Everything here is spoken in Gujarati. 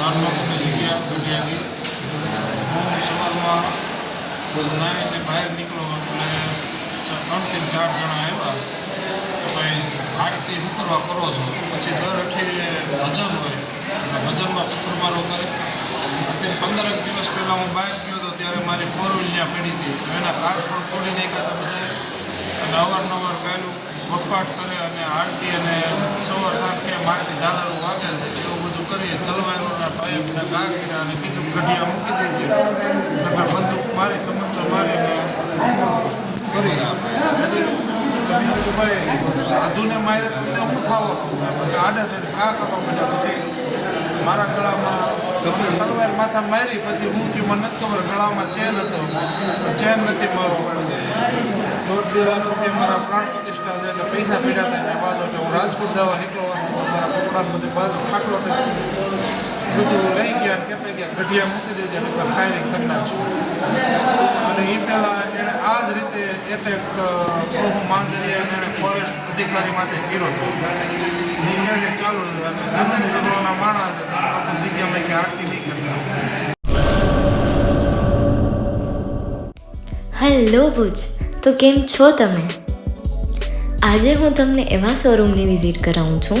હનુમાનની જગ્યા ગઢિયાની હું સવારમાં નાહીને બહાર નીકળો એટલે ત્રણથી ચાર જણા આવ્યા, તો ભાઈ આરતી શું કરવા કરો છો. પછી દર અઠવાડિયે ભજન હોય ભજનમાં પથ્થરમારો કરે. અત્યારે પંદરક દિવસ પહેલાં હું બહાર ગયો હતો ત્યારે મારી ફોર વ્હીલ ત્યાં પડી હતી. તો એના કાચ પણ તોડી નાખ્યા હતા બધાએ અને અવારનવાર પહેલું બફાટ કરે અને આરતી અને સવાર સાંજ કેમ આરતી ઝાલરો વાગે છે. પાઇપને ઘા કર્યા અને કીધું ગઢિયા મૂકી દેજે. નકર બંદૂક મારી તમંચો મારીને કરી ભાઈ સાધુને મારે તમને હું થાવો? આડે થઈને કા કરવા માંડ્યા પછી મારા ગળામાં તલવાર માથા મારી, પછી હું થયું, મને નથી ખબર, ગળામાં ચેન હતો. ચેન નથી મારો દોઢ મારા પ્રાણ પ્રતિષ્ઠા છે એટલે પૈસા પીડા થાય. એટલે હું રાજકોટ જવા નીકળવાનું. મારા કપડાં બધી બાજુ ખાટલો બધું લઈ ગયા ગયા ગઢિયા મૂકી દેજે નકર ફાયરિંગ કરી નાખશું. અને એ પહેલાં એણે આ જ રીતે એટેક પ્રભુ માંજરિયા અને એણે ફોરેસ્ટ અધિકારી માટે કર્યો હતો. એ કહે છે, ચાલુ અને જમીન સભોના માણસ તેમ જગ્યામાં કે આરતી નહીં કરતા. હેલો ભુજ, તો કેમ છો તમે? આજે હું તમને એવા શોરૂમની વિઝિટ કરાવું છું